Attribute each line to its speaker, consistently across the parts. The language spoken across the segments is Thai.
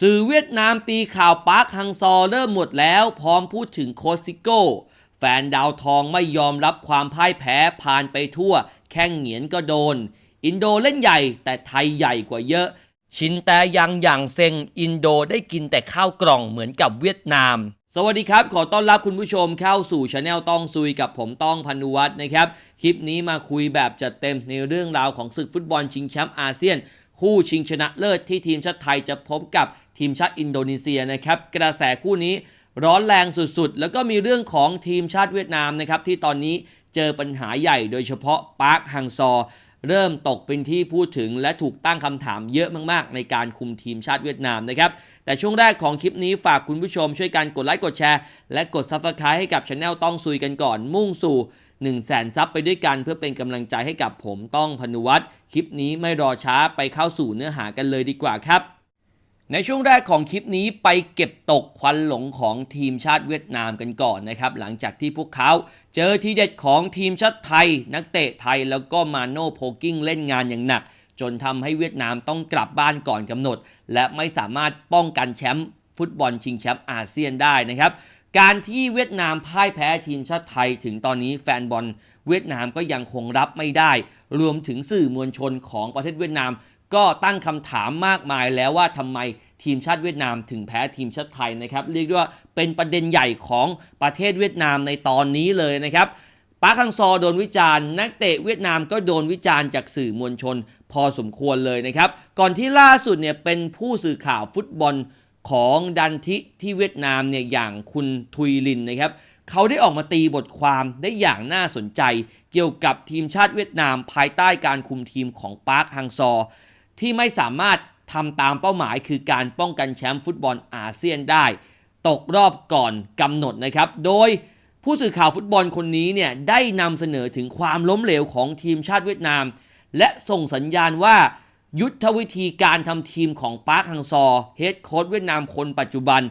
Speaker 1: สื่อเวียดนามตีข่าวปาร์คฮังซอเริ่มหมดแล้ว พร้อมพูดถึงโคชซิโก้ แฟนดาวทองไม่ยอมรับความพ่ายแพ้ผ่านไปทั่ว แข้งเหงียนก็โดน อินโดเล่นใหญ่แต่ไทยใหญ่กว่าเยอะ ชินแต่ยังอย่างเซ็งอินโดได้กินแต่ข้าวกล่องเหมือนกับเวียดนาม สวัสดีครับ ขอต้อนรับคุณผู้ชมเข้าสู่ช anel ต้องซุยกับผมต้องพันุวัฒน์นะครับ คลิปนี้มาคุยแบบจัดเต็มในเรื่องราวของศึกฟุตบอลชิงแชมป์อาเซียน คู่ชิงชนะเลิศที่ทีมชาติไทยจะพบกับทีมชาติอินโดนีเซียนะครับกระแสคู่นี้ร้อนแรงสุดๆ แล้วก็มีเรื่องของทีมชาติเวียดนามนะครับที่ตอนนี้เจอปัญหาใหญ่โดยเฉพาะปาร์คฮังซอเริ่มตกเป็นที่พูดถึงและถูกตั้งคำถามเยอะมากๆ ในการคุมทีมชาติเวียดนามนะครับ แต่ช่วงแรกของคลิปนี้ฝากคุณผู้ชมช่วยกันกดไลค์กดแชร์ และกด Subscribe ให้กับช anel ต้องซุยกันก่อนมุ่งสู่ 1 0 0 0 0แสนซับไปด้วยกันเพื่อเป็นกำลังใจให้กับผมต้องพนุวัฒน์คลิปนี้ไม่รอช้าไปเข้าสู่เนื้อหากันเลยดีกว่าครับ ในช่วงแรกของคลิปนี้ไปเก็บตกควันหลงของทีมชาติเวียดนามกันก่อนนะครับ หลังจากที่พวกเขาเจอทีเด็ดของทีมชาติไทย นักเตะไทยแล้วก็มาโน่โพกิ้งเล่นงานอย่างหนัก จนทำให้เวียดนามต้องกลับบ้านก่อนกำหนด และไม่สามารถป้องกันแชมป์ฟุตบอลชิงแชมป์อาเซียนได้นะครับ การที่เวียดนามพ่ายแพ้ทีมชาติไทยถึงตอนนี้แฟนบอลเวียดนามก็ยังคงรับไม่ได้ รวมถึงสื่อมวลชนของประเทศเวียดนาม ก็ตั้งคำถามมากมายแล้วว่าทำไมทีมชาติเวียดนามถึงแพ้ทีมชาติไทยนะครับ เรียกได้ว่าเป็นประเด็นใหญ่ของประเทศเวียดนามในตอนนี้เลยนะครับปาคังซอโดนวิจารณ์ นักเตะเวียดนามก็โดนวิจารณ์จากสื่อมวลชน พอสมควรเลยนะครับ ก่อนที่ล่าสุดเนี่ยเป็นผู้สื่อข่าวฟุตบอล ของดันทิที่เวียดนามเนี่ยอย่างคุณทุยลินนะครับเขาได้ออกมาตีบทความได้อย่างน่าสนใจ เกี่ยวกับทีมชาติเวียดนามภายใต้การคุมทีมของปาร์คฮังซอ ที่ไม่สามารถทำตามเป้าหมายคือการป้องกันแชมป์ฟุตบอลอาเซียนได้ ตกรอบก่อนกำหนดนะครับ โดยผู้สื่อข่าวฟุตบอลคนนี้เนี่ยได้นำเสนอถึงความล้มเหลวของทีมชาติเวียดนาม และส่งสัญญาณว่า ยุทธวิธีการทำทีมของปาร์คฮังซอเฮดโค้ชเวียดนามคนปัจจุบัน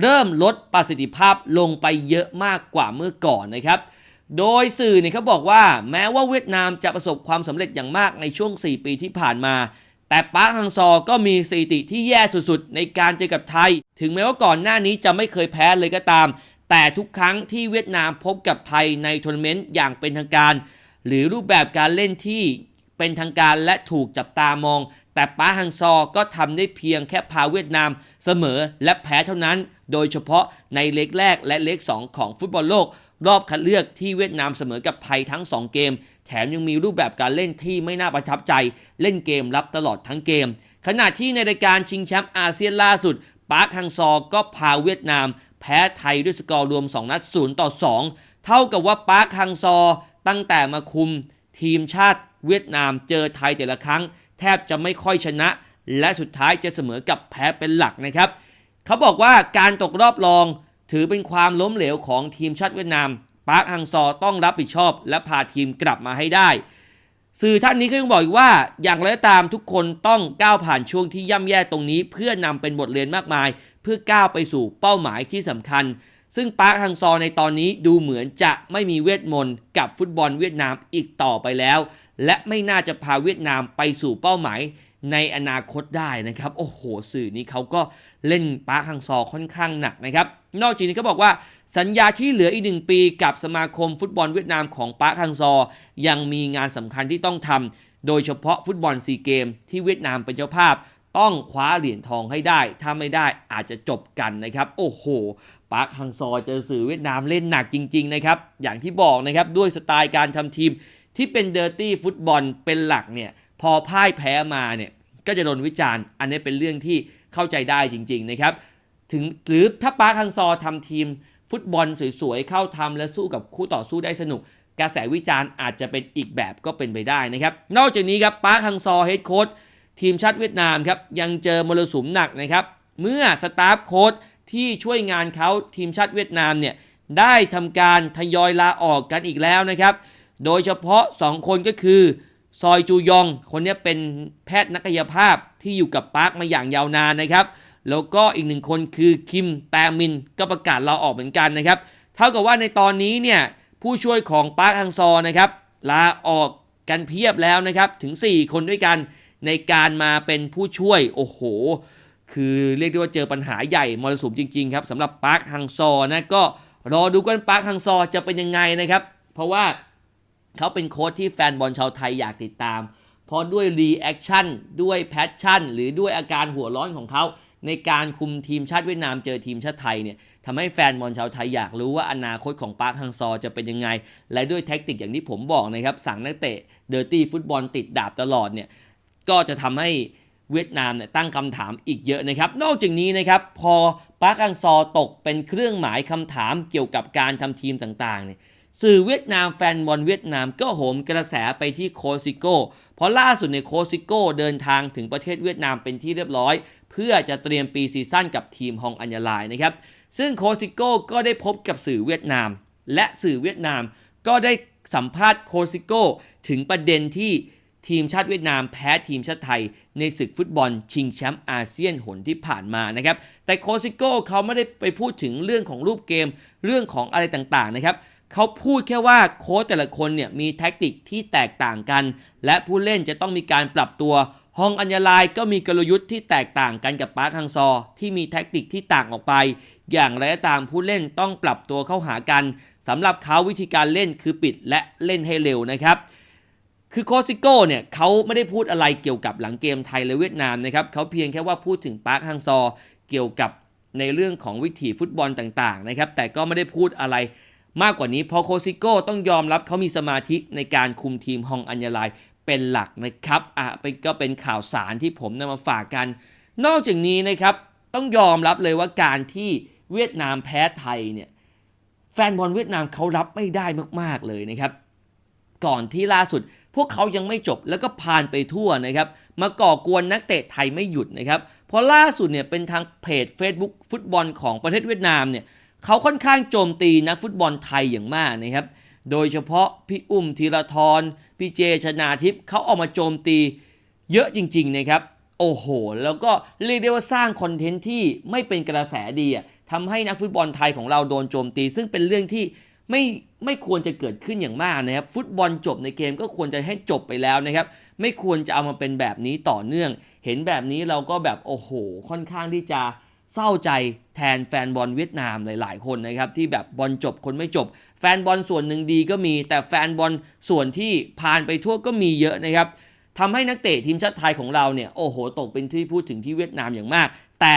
Speaker 1: เริ่มลดประสิทธิภาพลงไปเยอะมากกว่าเมื่อก่อนนะครับ โดยสื่อเนี่ยเขาบอกว่าแม้ว่าเวียดนามจะประสบความสำเร็จอย่างมากในช่วง 4 ปีที่ผ่านมา แต่ปาร์คฮังซอก็มีสถิติที่แย่สุดๆ ในการเจอกับไทย ถึงแม้ว่าก่อนหน้านี้จะไม่เคยแพ้เลยก็ตาม แต่ทุกครั้งที่เวียดนามพบกับไทยในทัวร์นาเมนต์อย่างเป็นทางการ หรือรูปแบบการเล่นที่ เป็นทางการและถูกจับตามอง แต่ป้าฮังซอก็ทำได้เพียงแค่พาเวียดนามเสมอและแพ้เท่านั้น โดยเฉพาะในเล็กแรกและเล็ก2ของฟุตบอลโลก รอบคัดเลือกที่เวียดนามเสมอกับไทยทั้ง 2 เกม แถมยังมีรูปแบบการเล่นที่ไม่น่าประทับใจ เล่นเกมรับตลอดทั้งเกม ขณะที่ในรายการชิงแชมป์อาเซียนล่าสุดปาร์คฮังซอก็พาเวียดนาม แพ้ไทยด้วยสกอร์รวม 2 นัด0ต่อ 2 เท่ากับว่าปาร์คฮังซอตั้งแต่มาคุมทีมชาติ เวียดนามเจอไทยแต่ละครั้ง แทบจะไม่ค่อยชนะ และสุดท้ายจะเสมอกับแพ้เป็นหลักนะครับ เขาบอกว่าการตกรอบรองถือเป็นความล้มเหลวของทีมชาติเวียดนามปาร์คฮังซอต้องรับผิดชอบ และพาทีมกลับมาให้ได้ สื่อท่านนี้ก็ยังบอกอีกว่า อย่างไรก็ตามทุกคนต้องก้าวผ่านช่วงที่ย่ำแย่ตรงนี้ เพื่อนำเป็นบทเรียนมากมาย เพื่อก้าวไปสู่เป้าหมายที่สำคัญ ซึ่งปาร์คฮังซอในตอนนี้ดูเหมือนจะไม่มีเวทมนต์กับฟุตบอลเวียดนามอีกต่อไปแล้ว และไม่น่าจะพาเวียดนามไปสู่เป้าหมายในอนาคตได้นะครับ โอ้โห สื่อนี้เขาก็เล่นปาร์คฮังซอค่อนข้างหนักนะครับ นอกจากนี้เขาบอกว่าสัญญาที่เหลืออีกหนึ่งปีกับสมาคมฟุตบอลเวียดนามของปาร์คฮังซอ ยังมีงานสำคัญที่ต้องทำโดยเฉพาะฟุตบอลซีเกมที่เวียดนามเป็นเจ้าภาพ ต้องคว้าเหรียญทองให้ได้ ถ้าไม่ได้อาจจะจบกันนะครับ โอ้โห ปาร์คฮังซอเจอสื่อเวียดนามเล่นหนักจริง ๆ นะครับ อย่างที่บอกนะครับ ด้วยสไตล์การทำทีมที่เป็นเดอร์ตี้ฟุตบอลเป็นหลักเนี่ย พอพ่ายแพ้มาเนี่ย ก็จะโดนวิจารณ์ อันนี้เป็นเรื่องที่เข้าใจได้จริง ๆ นะครับ ถึงหรือถ้าปาร์คฮังซอทำทีมฟุตบอลสวยๆ เข้าทำและสู้กับคู่ต่อสู้ได้สนุก กระแสวิจารณ์อาจจะเป็นอีกแบบก็เป็นไปได้นะครับ นอกจากนี้ครับปาร์คฮังซอเฮดโค้ช ทีมชาติเวียดนามครับยังเจอมรสุมหนักนะครับ เมื่อสตาฟโค้ชที่ช่วยงานเขาทีมชาติเวียดนามเนี่ยได้ทำการทยอยลาออกกันอีกแล้วนะครับ โดยเฉพาะ 2 คนก็คือ ซอยจูยอง คนนี้เป็นแพทย์นักกายภาพที่อยู่กับปาร์คมาอย่างยาวนานนะครับ แล้วก็อีกหนึ่งคนคือคิมแตมินก็ประกาศลาออกเหมือนกันนะครับ เท่ากับว่าในตอนนี้เนี่ยผู้ช่วยของปาร์คฮังซอนะครับลาออกกันเพียบแล้วนะครับถึง 4 คนด้วยกัน ในการมาเป็นผู้ช่วย โอ้โห คือเรียกได้ว่าเจอปัญหาใหญ่มรสุมจริงๆครับสำหรับปาร์คฮังซอนะก็รอดูกันปาร์คฮังซอจะเป็นยังไงนะครับ เพราะว่าเขาเป็นโค้ชที่แฟนบอลชาวไทยอยากติดตาม เพราะด้วยรีแอคชั่นด้วยแพชชั่น หรือด้วยอาการหัวร้อนของเขาในการคุมทีมชาติเวียดนามเจอทีมชาติไทยเนี่ยทำให้แฟนบอลชาวไทยอยากรู้ว่าอนาคตของปาร์คฮังซอจะเป็นยังไง และด้วยแท็กติกอย่างที่ผมบอกนะครับ สั่งนักเตะเดอร์ตี้ฟุตบอลติดดาบตลอดเนี่ย ก็จะทำให้เวียดนามเนี่ยตั้งคำถามอีกเยอะนะครับ นอกจากนี้นะครับพอปาร์คังซอตกเป็นเครื่องหมายคำถามเกี่ยวกับการทำทีมต่างๆเนี่ยสื่อเวียดนามแฟนบอลเวียดนามก็โหมกระแสไปที่โคซิโก้เพราะล่าสุดในโคซิโก้เดินทางถึงประเทศเวียดนามเป็นที่เรียบร้อย เพื่อจะเตรียมปีซีซั่นกับทีมฮองอัญญาลายนะครับซึ่งโคซิโก้ก็ได้พบกับสื่อเวียดนาม และสื่อเวียดนามก็ได้สัมภาษณ์โคซิโก้ถึงประเด็นที่ ทีมชาติเวียดนามแพ้ทีมชาติไทย ในศึกฟุตบอลชิงแชมป์อาเซียนหนที่ผ่านมานะครับ แต่โคซิโก้เขาไม่ได้ไปพูดถึงเรื่องของรูปเกม เรื่องของอะไรต่างๆนะครับเขาพูดแค่ว่าโค้ชแต่ละคนเนี่ยมีแท็กติกที่แตกต่างกัน และผู้เล่นจะต้องมีการปรับตัวฮองอัญญาลายก็มีกลยุทธ์ที่แตกต่างกันกับปาร์คฮังซอ ที่มีแท็กติกที่ต่างออกไป อย่างไรก็ตามผู้เล่นต้องปรับตัวเข้าหากันสำหรับเขาวิธีการเล่นคือปิดและเล่นให้เร็วนะครับ คือโคซิโก้เนี่ยเขาไม่ได้พูดอะไรเกี่ยวกับหลังเกมไทยและเวียดนามนะครับเขาเพียงแค่ว่าพูดถึงปาร์คฮังซอเกี่ยวกับในเรื่องของวิถีฟุตบอลต่างๆนะครับแต่ก็ไม่ได้พูดอะไรมากกว่านี้เพราะโคซิโก้ต้องยอมรับเขามีสมาธิในการคุมทีมฮองอัญญาลายเป็นหลักนะครับอะเป็นก็เป็นข่าวสารที่ผมนำมาฝากกัน นอกจากนี้นะครับต้องยอมรับเลยว่าการที่เวียดนามแพ้ไทยเนี่ยแฟนบอลเวียดนามเขารับไม่ได้มากๆเลยนะครับ ก่อนที่ล่าสุด พวกเขายังไม่จบแล้วก็ผ่านไปทั่วนะครับ มาก่อกวนนักเตะไทยไม่หยุดนะครับ เพราะล่าสุดเนี่ยเป็นทางเพจ Facebook ฟุตบอลของประเทศเวียดนามเนี่ยเขาค่อนข้างโจมตีนักฟุตบอลไทยอย่างมากนะครับ โดยเฉพาะพี่อุ้มธีรทรพี่เจชนาทิพย์เขาออกมาโจมตีเยอะจริงๆนะครับ โอ้โห แล้วก็เรียกได้ว่าสร้างคอนเทนต์ที่ไม่เป็นกระแสดีอะทำให้นักฟุตบอลไทยของเราโดนโจมตี ซึ่งเป็นเรื่องที่ ไม่ไม่ควรจะเกิดขึ้นอย่างมากนะครับ ฟุตบอลจบในเกมก็ควรจะให้จบไปแล้วนะครับ ไม่ควรจะเอามาเป็นแบบนี้ต่อเนื่อง เห็นแบบนี้เราก็แบบโอ้โห ค่อนข้างที่จะเศร้าใจแทนแฟนบอลเวียดนามหลาย ๆ คนนะครับ ที่แบบบอลจบคนไม่จบ แฟนบอลส่วนหนึ่งดีก็มี แต่แฟนบอลส่วนที่ผ่านไปทั่วก็มีเยอะนะครับทำให้นักเตะทีมชาติไทยของเราเนี่ยโอ้โหตกเป็นที่พูดถึงที่เวียดนามอย่างมาก แต่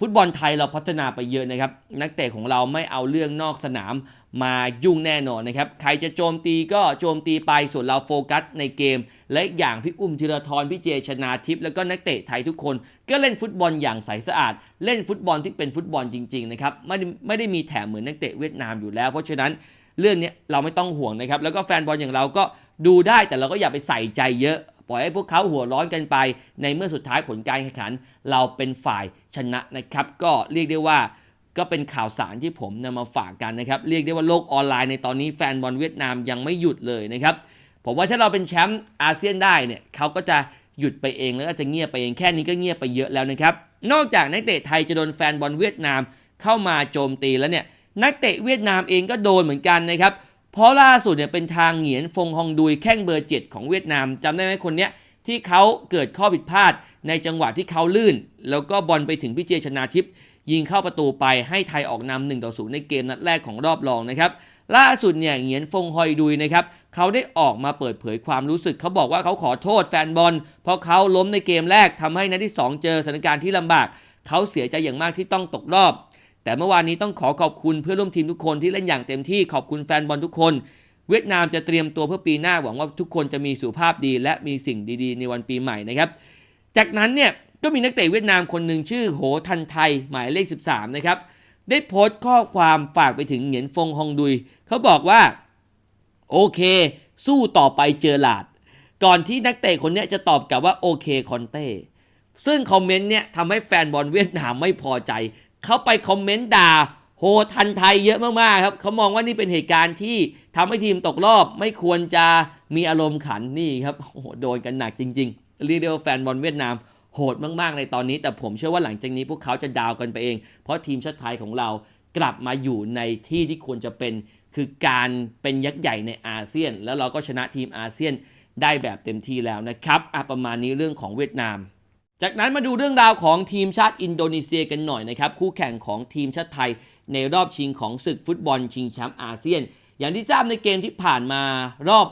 Speaker 1: ฟุตบอลไทยเราพัฒนาไปเยอะนะครับ นักเตะของเราไม่เอาเรื่องนอกสนามมายุ่งแน่นอนนะครับ ใครจะโจมตีก็โจมตีไปส่วนเราโฟกัสในเกม และอย่างพี่อุ้มธีรทรพี่เจชนาทิพย์แล้วก็นักเตะไทยทุกคน ก็เล่นฟุตบอลอย่างใสสะอาด เล่นฟุตบอลที่เป็นฟุตบอลจริงๆนะครับไม่ได้ไม่ได้มีแถมเหมือนนักเตะเวียดนามอยู่แล้ว เพราะฉะนั้นเรื่องนี้เราไม่ต้องห่วงนะครับแล้วก็แฟนบอลอย่างเราก็ดูได้แต่เราก็อย่าไปใส่ใจเยอะ ปล่อยให้พวกเขาหัวร้อนกันไป ในเมื่อสุดท้ายผลการแข่งขัน เราเป็นฝ่ายชนะนะครับ ก็เรียกได้ว่าก็เป็นข่าวสารที่ผมนำมาฝากกันนะครับ เรียกได้ว่าโลกออนไลน์ในตอนนี้แฟนบอลเวียดนามยังไม่หยุดเลยนะครับ ผมว่าถ้าเราเป็นแชมป์อาเซียนได้เนี่ยเขาก็จะหยุดไปเองแล้วก็จะเงียบไปเองแค่นี้ก็เงียบไปเยอะแล้วนะครับ นอกจากนักเตะไทยจะโดนแฟนบอลเวียดนามเข้ามาโจมตีแล้วเนี่ยนักเตะเวียดนามเองก็โดนเหมือนกันนะครับ เพราะล่าสุดเนี่ยเป็นทางเหงียนฟงฮองดุยแข้งเบอร์เจ็ดของเวียดนามจำได้ไหมคนเนี้ยที่เขาเกิดข้อผิดพลาดในจังหวะที่เขาลื่น แล้วก็บอลไปถึงพี่เจชนาทิพย์ยิงเข้าประตูไปให้ไทยออกนำ1ต่อ0ในเกมนัดแรกของรอบรองนะครับล่าสุดเนี่ยเหงียนฟงฮอยดุยนะครับเขาได้ออกมาเปิดเผยความรู้สึกเขาบอกว่าเขาขอโทษแฟนบอล เพราะเขาล้มในเกมแรกทำให้นัดที่ 2 เจอสถานการณ์ที่ลำบาก เขาเสียใจอย่างมากที่ต้องตกรอบ แต่เมื่อวานนี้ต้องขอขอบคุณเพื่อนร่วมทีมทุกคนที่เล่นอย่างเต็มที่ขอบคุณแฟนบอลทุกคน เวียดนามจะเตรียมตัวเพื่อปีหน้าหวังว่าทุกคนจะมีสุขภาพดี และมีสิ่งดีๆ ในวันปีใหม่นะครับ จากนั้นเนี่ยก็มีนักเตะเวียดนามคนหนึ่งชื่อโหทันไทยหมายเลข 13 นะครับได้โพสต์ข้อความฝากไปถึงเหงียนฟงฮองดุย เขาบอกว่า โอเค สู้ต่อไปเจอหลาด ก่อนที่นักเตะคนนี้จะตอบกลับว่าโอเคคอนเต้ซึ่งคอมเมนต์เนี่ยทำให้แฟนบอลเวียดนามไม่พอใจ เขาไปคอมเมนต์ด่าโหทันไทยเยอะมากๆครับเขามองว่านี่เป็นเหตุการณ์ที่ทำให้ทีมตกรอบ ไม่ควรจะมีอารมณ์ขันนี่ครับโอ้โหโดนกันหนักจริงๆเรียกได้ว่าแฟนบอลเวียดนามโหดมากๆในตอนนี้ แต่ผมเชื่อว่าหลังจากนี้พวกเขาจะดาวกันไปเอง เพราะทีมชาติไทยของเรากลับมาอยู่ในที่ที่ควรจะเป็น คือการเป็นยักษ์ใหญ่ในอาเซียน แล้วเราก็ชนะทีมอาเซียนได้แบบเต็มที่แล้วนะครับประมาณนี้เรื่องของเวียดนาม จากนั้นมาดูเรื่องราวของทีมชาติอินโดนีเซียกันหน่อยนะครับ คู่แข่งของทีมชาติไทย ในรอบชิงของศึกฟุตบอลชิงแชมป์อาเซียน อย่างที่ทราบในเกมที่ผ่านมารอบ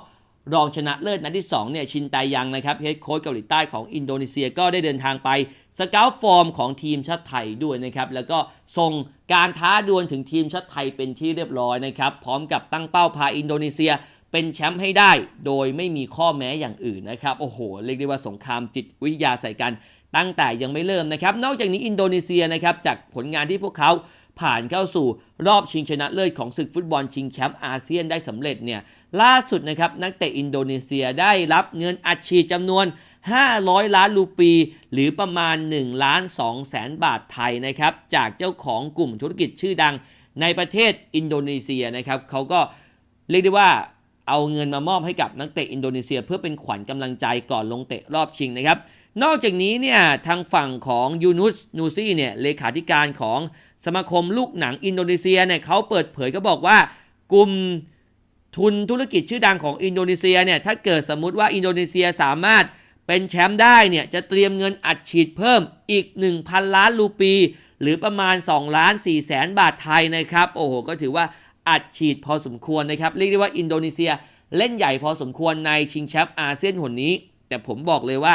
Speaker 1: รองชนะเลิศนัดที่2เนี่ยชินไตยังนะครับเฮดโค้ชเกาหลีใต้ของอินโดนีเซียก็ได้เดินทางไปสเกลฟอร์มของทีมชาติไทยด้วยนะครับ แล้วก็ส่งการท้าดวลถึงทีมชาติไทยเป็นที่เรียบร้อยนะครับ พร้อมกับตั้งเป้าพาอินโดนีเซียเป็นแชมป์ให้ได้ โดยไม่มีข้อแม้อย่างอื่นนะครับ โอ้โห เรียกได้ว่าสงครามจิตวิทยาใส่กัน ตั้งแต่ยังไม่เริ่มนะครับ นอกจากนี้อินโดนีเซียนะครับจากผลงานที่พวกเขาผ่านเข้าสู่รอบชิงชนะเลิศของศึกฟุตบอลชิงแชมป์อาเซียนได้สำเร็จเนี่ยล่าสุดนะครับนักเตะอินโดนีเซียได้รับเงินอัดฉีดจำนวน 500 ล้านรูปี หรือประมาณ1ล้าน2แสนบาทไทยนะครับจากเจ้าของกลุ่มธุรกิจชื่อดังในประเทศอินโดนีเซียนะครับเขาก็เรียกได้ว่าเอาเงินมามอบให้กับนักเตะอินโดนีเซีย เพื่อเป็นขวัญกำลังใจก่อนลงเตะรอบชิงนะครับ นอกจากนี้เนี่ยทางฝั่งของยูนุสนูซี่เนี่ยเลขาธิการของสมาคมลูกหนังอินโดนีเซียเนี่ยเขาเปิดเผยก็บอกว่ากลุ่มทุนธุรกิจชื่อดังของอินโดนีเซียเนี่ยถ้าเกิดสมมุติว่าอินโดนีเซียสามารถเป็นแชมป์ได้เนี่ยจะเตรียมเงินอัดฉีดเพิ่มอีก 1,000 ล้านรูปี หรือประมาณ2ล้าน4แสนบาทไทยนะครับโอ้โหก็ถือว่าอัดฉีดพอสมควรนะครับเรียกได้ว่าอินโดนีเซียเล่นใหญ่พอสมควรในชิงแชมป์อาเซียนหนนี้ แต่ผมบอกเลยว่า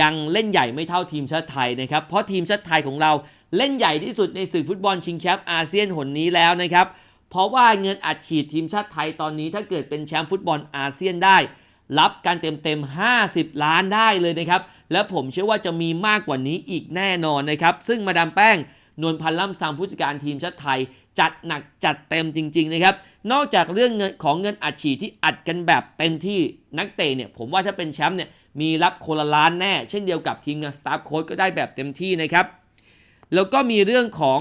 Speaker 1: ยังเล่นใหญ่ไม่เท่าทีมชาติไทยนะครับ เพราะทีมชาติไทยของเราเล่นใหญ่ที่สุดในศึกฟุตบอลชิงแชมป์อาเซียนหนนี้แล้วนะครับ เพราะว่าเงินอัดฉีดทีมชาติไทยตอนนี้ถ้าเกิดเป็นแชมป์ฟุตบอลอาเซียนได้ รับการเต็มๆ 50 ล้านได้เลยนะครับ และผมเชื่อว่าจะมีมากกว่านี้อีกแน่นอนนะครับ ซึ่งมาดามแป้งนวลพันธ์ล่ำซำผู้จัดการทีมชาติไทย จัดหนักจัดเต็มจริง ๆ นะครับ นอกจากเรื่องเงินของเงินอัดฉีดที่อัดกันแบบเต็มที่นักเตะเนี่ยผมว่าถ้าเป็นแชมป์เนี่ย มีรับคนละล้านแน่ เช่นเดียวกับทีมงานสตาฟโค้ชก็ได้แบบเต็มที่นะครับ แล้วก็มีเรื่องของ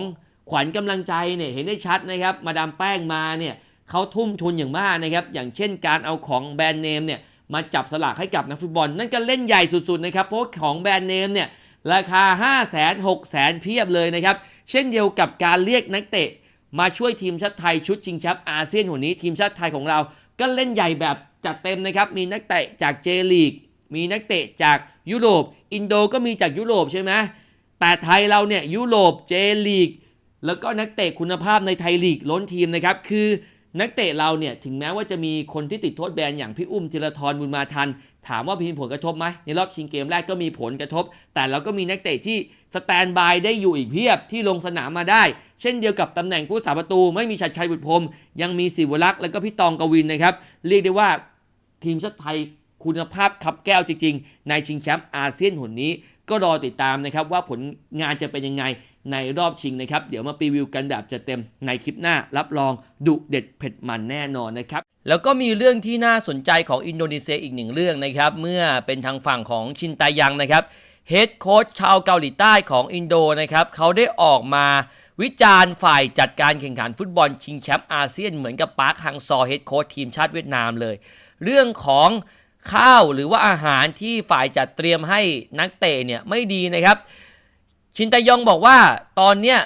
Speaker 1: ขวัญกำลังใจเนี่ยเห็นได้ชัดนะครับ มาดามแป้งมาเนี่ยเขาทุ่มทุนอย่างมากนะครับ อย่างเช่นการเอาของแบรนด์เนมเนี่ยมาจับสลากให้กับนักฟุตบอล นั่นก็เล่นใหญ่สุดๆนะครับเพราะของแบรนด์เนมเนี่ยราคา 5 0 0 0 0 6 0 0 0 เพียบเลยนะครับ เช่นเดียวกับการเรียกนักเตะ มาช่วยทีมชาติไทยชุดชิงแชมป์อาเซียนหัวนี้ ทีมชาติไทยของเรา ก็เล่นใหญ่แบบจัดเต็มนะครับ มีนักเตะจากเจลีก มีนักเตะจากยุโรป อินโดก็มีจากยุโรปใช่ไหมแต่ไทยเราเนี่ยยุโรปเจลีกแล้วก็นักเตะคุณภาพในไทยลีกล้นทีมนะครับ คือนักเตะเราเนี่ยถึงแม้ว่าจะมีคนที่ติดโทษแบนอย่างพี่อุ้มธีรทรบุญมาทัน ถามว่ามีผลกระทบไหมในรอบชิงเกมแรกก็มีผลกระทบ แต่เราก็มีนักเตะที่สแตนบายได้อยู่อีกเพียบที่ลงสนามมาได้ เช่นเดียวกับตำแหน่งผู้สาประตู ไม่มีชัดชัยบุตรพรมยังมีศิวรักษ์แล้วก็พี่ตองกวินนะครับ เรียกได้ว่าทีมชาติไทย คุณภาพขับแก้วจริง ๆ ในชิงแชมป์อาเซียนหนนี้ ก็รอติดตามนะครับว่าผลงานจะเป็นยังไงในรอบชิงนะครับ เดี๋ยวมารีวิวกันแบบจะเต็มในคลิปหน้า รับรองดุเด็ดเผ็ดมันแน่นอนนะครับ แล้วก็มีเรื่องที่น่าสนใจของอินโดนีเซียอีกหนึ่งเรื่องนะครับ เมื่อเป็นทางฝั่งของชินตายังนะครับเฮดโค้ชชาวเกาหลีใต้ของอินโดนะครับเขาได้ออกมาวิจารณ์ฝ่ายจัดการแข่งขันฟุตบอลชิงแชมป์อาเซียนเหมือนกับปาร์คฮังซอเฮดโค้ชทีมชาติเวียดนามเลย เรื่องของ ข้าวหรือว่าอาหารที่ฝ่ายจัดเตรียมให้นักเตะเนี่ยไม่ดีนะครับ ชินตยองบอกว่าตอนเนี้ย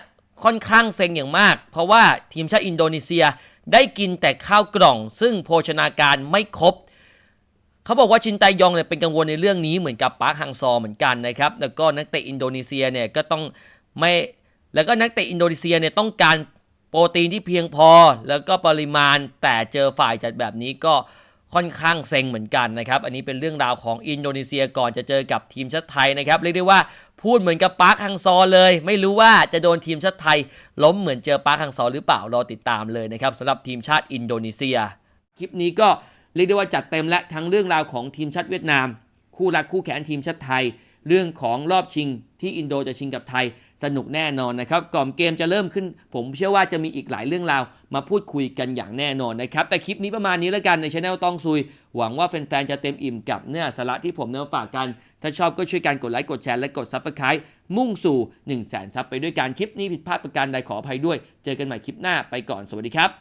Speaker 1: ค่อนข้างเซ็งอย่างมาก เพราะว่าทีมชาติอินโดนีเซียได้กินแต่ข้าวกล่อง ซึ่งโภชนาการไม่ครบเขาบอกว่าชินไตยองเนี่ยเป็นกังวลในเรื่องนี้เหมือนกับปาร์คฮังซอเหมือนกันนะครับแล้วก็นักเตะอินโดนีเซียเนี่ยก็ต้องไม่แล้วก็นักเตะอินโดนีเซียเนี่ยต้องการโปรตีนที่เพียงพอ แล้วก็ปริมาณแต่เจอฝ่ายจัดแบบนี้ก็ ค่อนข้างเซ็งเหมือนกันนะครับ อันนี้เป็นเรื่องราวของอินโดนีเซียก่อนจะเจอกับทีมชาติไทยนะครับ เรียกได้ว่าพูดเหมือนกับปาร์คฮังซอเลย ไม่รู้ว่าจะโดนทีมชาติไทย ล้มเหมือนเจอปาร์คฮังซอหรือเปล่ารอติดตามเลยนะครับสำหรับทีมชาติอินโดนีเซีย คลิปนี้ก็เรียกได้ว่าจัดเต็มและทั้งเรื่องราวของทีมชาติเวียดนาม คู่รักคู่แข่งทีมชาติไทย เรื่องของรอบชิงที่อินโดจะชิงกับไทยสนุกแน่นอนนะครับ ก่อนเกมจะเริ่มขึ้น ผมเชื่อว่าจะมีอีกหลายเรื่องราว มาพูดคุยกันอย่างแน่นอนนะครับ แต่คลิปนี้ประมาณนี้แล้วกันในช anel ต้องซุย หวังว่าแฟนๆ จะเต็มอิ่มกับเนื้อสาระที่ผมนำฝากกัน ถ้าชอบก็ช่วยกันกดไลค์กดแชร์และกด Subscribe มุ่งสู่ 1 0 0 0 0 0ซับไปด้วยกันคลิปนี้ผิดพลาดประการใดขออภัยด้วย เจอกันใหม่คลิปหน้าไปก่อนสวัสดีครับ